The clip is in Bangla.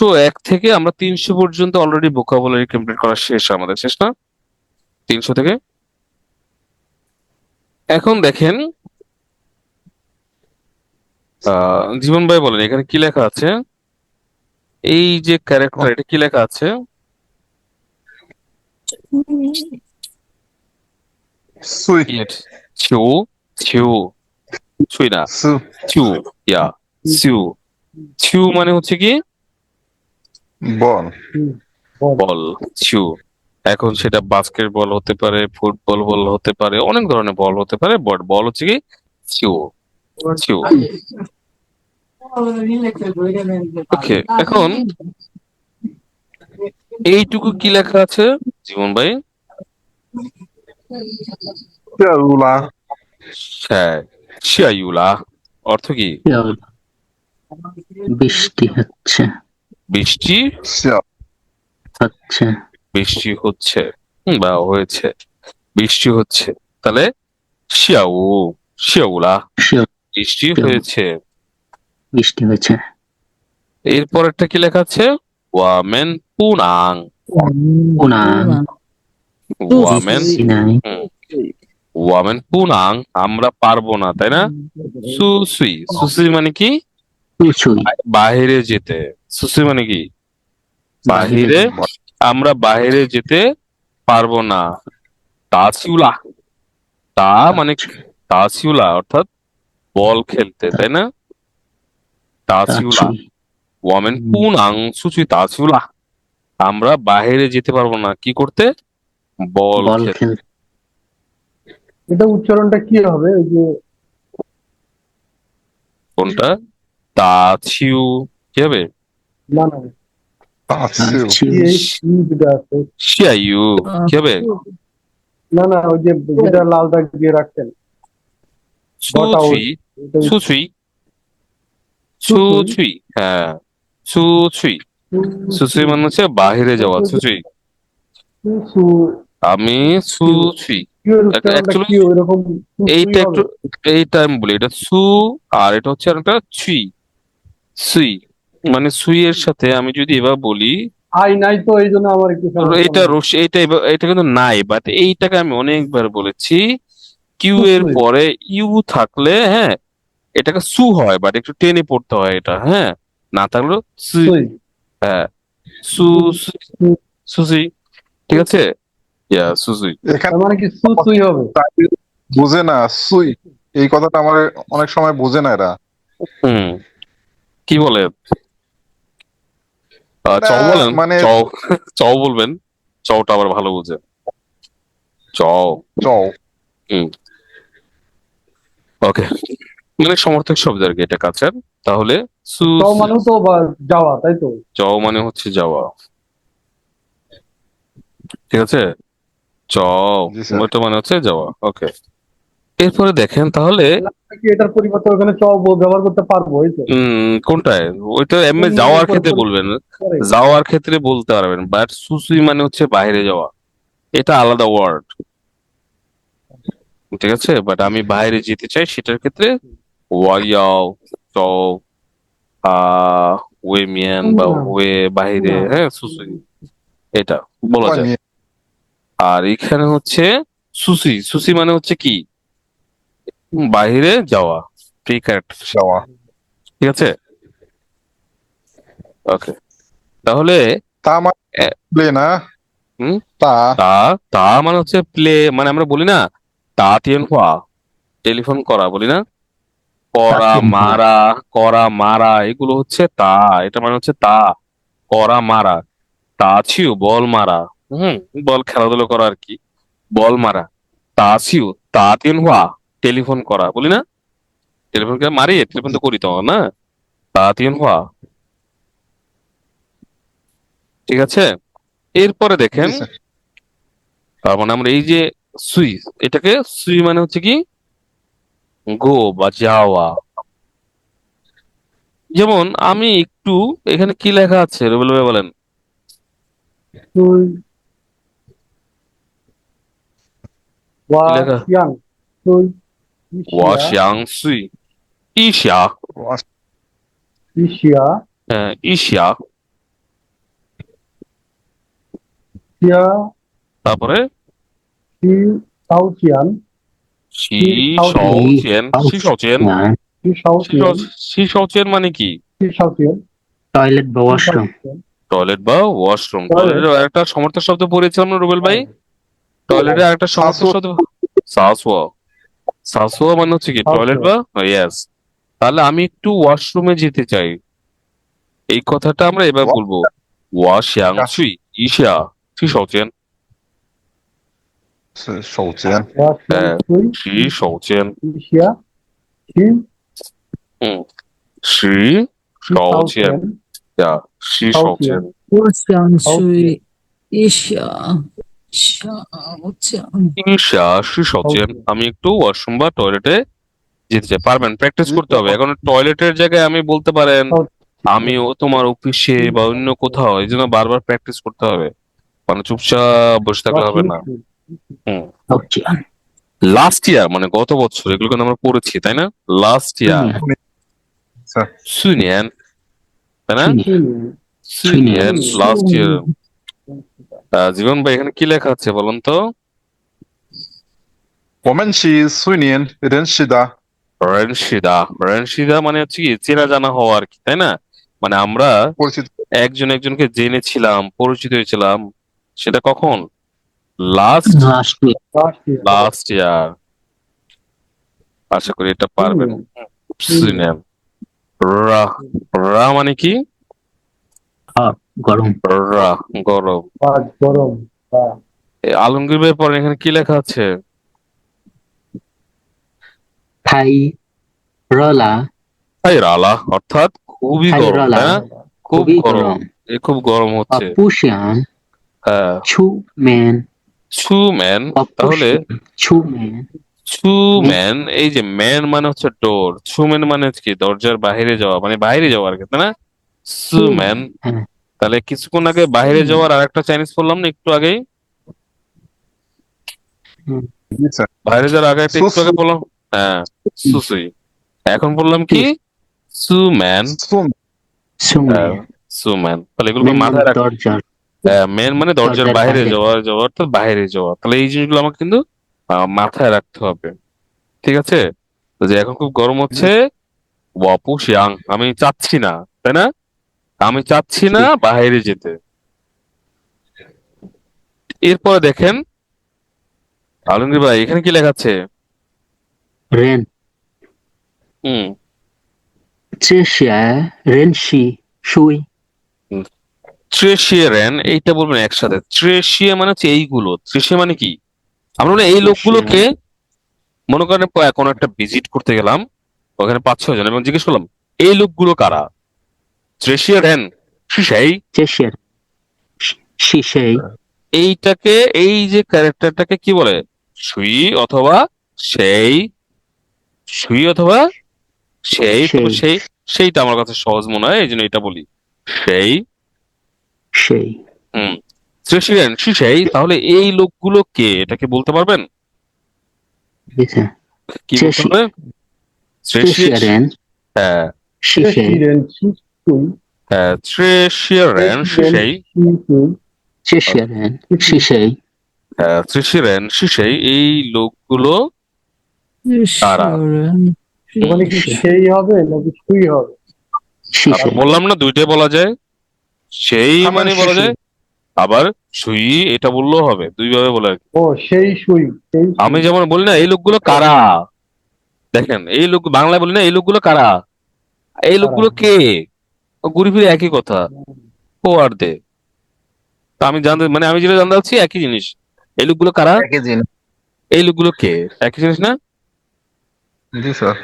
একশো এক থেকে আমরা তিনশো পর্যন্ত অলরেডি ভোকাবুলারি কমপ্লিট করা শেষ আমাদের শেষ না? তিনশো থেকে? এখন দেখেন জীবন ভাই বলেন এখানে কি লেখা আছে? এই যে ক্যারেক্টার এটা কি লেখা আছে? ছিউ ছিউ ছুই না। ইয়া মানে হচ্ছে কি? বল। বল। ছিউ। এখন সেটা বাস্কেট বল হতে পারে ফুটবল বল হতে পারে অনেক ধরনের বল হতে পারে বট বল হচ্ছে কি? ছিউ। ছিউ। ওকে এখন এইটুকু কি লেখা আছে জীবন ভাই? চেরুলা হ্যাঁ শিয়াইউলা অর্থ কি? বৃষ্টি হচ্ছে। বৃষ্টি? হচ্ছে বৃষ্টি হচ্ছে। বা হয়েছে। বৃষ্টি হচ্ছে। তাহলে শিয়াউ শিয়াউলা। বৃষ্টি হয়েছে। বৃষ্টি হয়েছে। এরপরেরটা কি লেখা আছে? ওয়ামেন পুনাং। উনা ওয়ামেন ওয়ামেন পুনাং আমরা পারব না তাই না? সুসুই। সুসুই মানে কি? সুসুই বাহিরে যেতে। সুসুই মানে কি? বাহিরে আমরা বাহিরে যেতে পারব না। তাসিউলা। তা মানে তাসিউলা অর্থাৎ বল খেলতে তাই না? তাসিউলা। তাছুই ওয়ামেন পুনাং সুচুই তাসিউলা। আমরা বাইরে যেতে পারব না। কি করতে? বল খেলতে। এটা উচ্চারণটা কি হবে? ওই যে কোনটা? তাছিউ কি হবে? না না। কি শিয়াইউ হবে না না ওই যে যেটা লাল দাগ দিয়ে রাখছেন সুচুই সুচুই। সুচুই। হ্যাঁ। সুচুই। সুচুই। মানে হচ্ছে বাহিরে যাওয়া সুচুই। আমি সুচুই। এইটা একটু? এইটা আমি বলি এটা সু আর এটা হচ্ছে একটা ছুই সুই মানে সুই এর সাথে আমি যদি এবার বলি আই নাই তো এই জন্য আমার একটু এটা। রস এটা এটা কিন্তু নাই বাট এইটাকে আমি অনেকবার বলেছি কিউ এর পরে ইউ থাকলে হ্যাঁ এটাকে সু হয় বাট একটু টেনে পড়তে হয় এটা হ্যাঁ না থাকলে সু সুই। হ্যাঁ সু সু- সুসি ঠিক আছে? ইয়া সুসুই এখানে মানে কি সু সুই হবে? বুঝে না সুই এই কথাটা আমার অনেক সময় বুঝে না এরা। হুম। কি বলে? চও বলেন মানে- চও চও বলবেন চওটা আবার ভালো বুঝে। চও। চও। ওকে। মানে সমর্থক শব্দ আর কি এটা কাছের। তাহলে সু মানেও তো যাওয়া তাই তো? চও মানে হচ্ছে যাওয়া। ঠিক আছে? চও। স্যার। মানে হচ্ছে যাওয়া। ওকে। এরপরে দেখেন তাহলে এটার পরিবর্তে ওখানে চ ব্যবহার করতে পারব এই তো? উম কোনটায়? ওইটা এমনি যাওয়ার ক্ষেত্রে বলবেন। যাওয়ার ক্ষেত্রে বলতে পারবেন বাট সুসুই মানে হচ্ছে বাইরে যাওয়া। এটা আলাদা ওয়ার্ড ঠিক আছে? বাট আমি বাইরে যেতে চাই সেটার ক্ষেত্রে ওয়াইয়াও চও আহ ওয়ে মিয়ান বা ওয়ে বাইরে হ্যাঁ সুসুই এটা বলা যায়। আর এখানে হচ্ছে সুসি সুসি মানে হচ্ছে কি? বাইরে যাওয়া ফ্রি ক্যারেক্টার যাওয়া। ঠিক আছে? ওকে তাহলে তা মানে প্লে না? হুম? তা? তা তা মানে হচ্ছে প্লে মানে আমরা বলি না তা তিয়েন হওয়া টেলিফোন করা বলি না? করা। মারা করা মারা এগুলো হচ্ছে তা। এটা মানে হচ্ছে তা। করা মারা। তা ছিউ বল মারা। হুম? বল খেলাধুলো করা আর কি। বল মারা। তা ছিউ তা তিয়েন হওয়া টেলিফোন করা বলি না? টেলিফোন কে মারি টেলিফোন তো করি তো না? তা তিয়েন হওয়া। ঠিক আছে? এরপরে দেখেন তার মানে আমরা এই যে সুই এটাকে সুই মানে হচ্ছে কি? গো বা যাওয়া। যেমন আমি একটু এখানে কি লেখা আছে রবিউল ভাই বলেন? সুই। লেখা? সিয়াং সুই ওয়া শিয়াং সুই ইশিয়া ওয়া- ইশিয়া হ্যাঁ ইশিয়া শিয়া তারপরে শি সাউচিয়ান হ্যাঁ শি সাউচিয়ান মানে কি সাউচিয়ান টয়লেট বা ওয়াশরুম টয়লেট বা ওয়াশরুম Toilet. টয়লেটের একটা সমর্থক শব্দ পড়েছিলাম না রুবেল ভাই? টয়লেটের একটা সমর্থক। শব্দ সাসওয়া সাসোয়া মানে হচ্ছে কি টয়লেট বা? Oh, ইয়াস তাহলে আমি একটু ওয়াশরুমে যেতে চাই। এই কথাটা আমরা এবার বলব। ওয়াশ ইয়াং সুই ইশা সি সচেন সৌচেন সি সৌচেন ইশা হুম সি সৌচেন ইয়া সি সৌচেন ওয়াশ হিংসা আমি একটু ওয়াশরুম বা টয়লেটে যেতে পারবেন প্র্যাকটিস করতে হবে। এখন টয়লেটের জায়গায় আমি বলতে পারেন আমি ও তোমার অফিসে বা অন্য কোথাও এই জন্য বারবার প্র্যাকটিস করতে হবে। মানে চুপচাপ বসে থাকলে হবে না। লাস্ট ইয়ার মানে গত বছর এগুলো কিন্তু আমরা পড়েছি তাই না? লাস্ট ইয়ার সুনিয়ান তাই না? সুনিয়ান লাস্ট ইয়ার জীবন ভাই এখানে কি লেখা আছে বলুন তো? ওমেনশি সুইনিয়েন রেনশিদা রেনশিদা রেনশিদা মানে হচ্ছে কি চেনা জানা হওয়া আর কি তাই না? মানে আমরা একজন একজনকে জেনেছিলাম পরিচিত হয়েছিলাম সেটা কখন? লাস্ট লাস্ট ইয়ার আশা করি এটা পারবেন। সুইনিয়েন রা রা মানে কি? হাত গরম। রা গরম। গরম আলমগীর ভাই পরে এখানে কি লেখা আছে? থাই রলা। অর্থাৎ খুবই গরম হ্যাঁ? খুব খুবই গরম। এ খুব গরম হচ্ছে। অপুশিয়ান হ্যাঁ। ছু ম্যান ছু ম্যান তাহলে ছু ম্যান ছু ম্যান এই যে ম্যান মানে হচ্ছে ডোর। ছু ম্যান মানে হচ্ছে কি? দরজার বাইরে যাওয়া মানে বাইরে যাওয়া আর কি তাই না? ছু ম্যান হ্যাঁ। তাহলে কিছুক্ষণ আগে বাইরে যাওয়ার আর একটা চাইনিজ বললাম না একটু আগেই? বাইরে যাওয়ার আগে একটা একটু আগে বললাম হ্যাঁ সুসুই এখন বললাম কি? সু ম্যান 送 ছু হ্যাঁ, ম্যান সু ম্যান তাহলে এগুলো মাথায় রাখ। মেন মানে দরজার বাইরে। যাওয়া যাওয়া অর্থাৎ বাইরে যাওয়া তাহলে এই জিনিসগুলো আমাকে কিন্তু আহ, মাথায় রাখতে হবে। ঠিক আছে? তো যে এখন খুব গরম হচ্ছে ওয়াপু শিয়াং। আমি চাচ্ছি না তাই না? আমি চাচ্ছি না বাইরে যেতে। এরপরে দেখেন আলমগীর ভাই এখানে কি লেখাচ্ছে রেন। এইটা বলবেন একসাথে। ত্রেশিয়া মানে হচ্ছে এইগুলো। ত্রেশিয়া মানে কি? আমরা এই লোকগুলোকে মনে করেন কোনো একটা ভিজিট করতে গেলাম ওখানে পাঁচ ছয় জন এবং জিজ্ঞেস করলাম এই লোকগুলো কারা? জেসিয়ার হ্যান সেই জেসিয়ার সেই এইটাকে এই যে ক্যারেক্টারটাকে কি বলে? সুই অথবা সেই সুই অথবা সেই সেই সেইটা আমার কাছে সহজ মনে হয় এই জন্য এটা বলি। সেই সেই হুম। শ্রেষিরেন সেই তাহলে এই লোকগুলো কে? এটাকে বলতে পারবেন? কি বলতে হ্যাঁ। three হ্যাঁ, হ্যাঁ, এই লোকগুলো সুই বললাম না দুইটাই বলা যায়। সেই মানে বলা যায় আবার সুই এটা বললেও হবে দুইভাবে বলা যায় ও সেই সুই আমি যেমন বলি না এই লোকগুলো কারা? দেখেন এই লোক বাংলায় বলি না এই লোকগুলো কারা? এই লোকগুলো কে? ঘুরে ফিরে একই কথা। ও আর দে। তা আমি জানতে মানে আমি যেটা জানতে পারছি একই জিনিস। এই লোকগুলো কারা? এই লোকগুলো কে? একই জিনিস না? জি স্যার।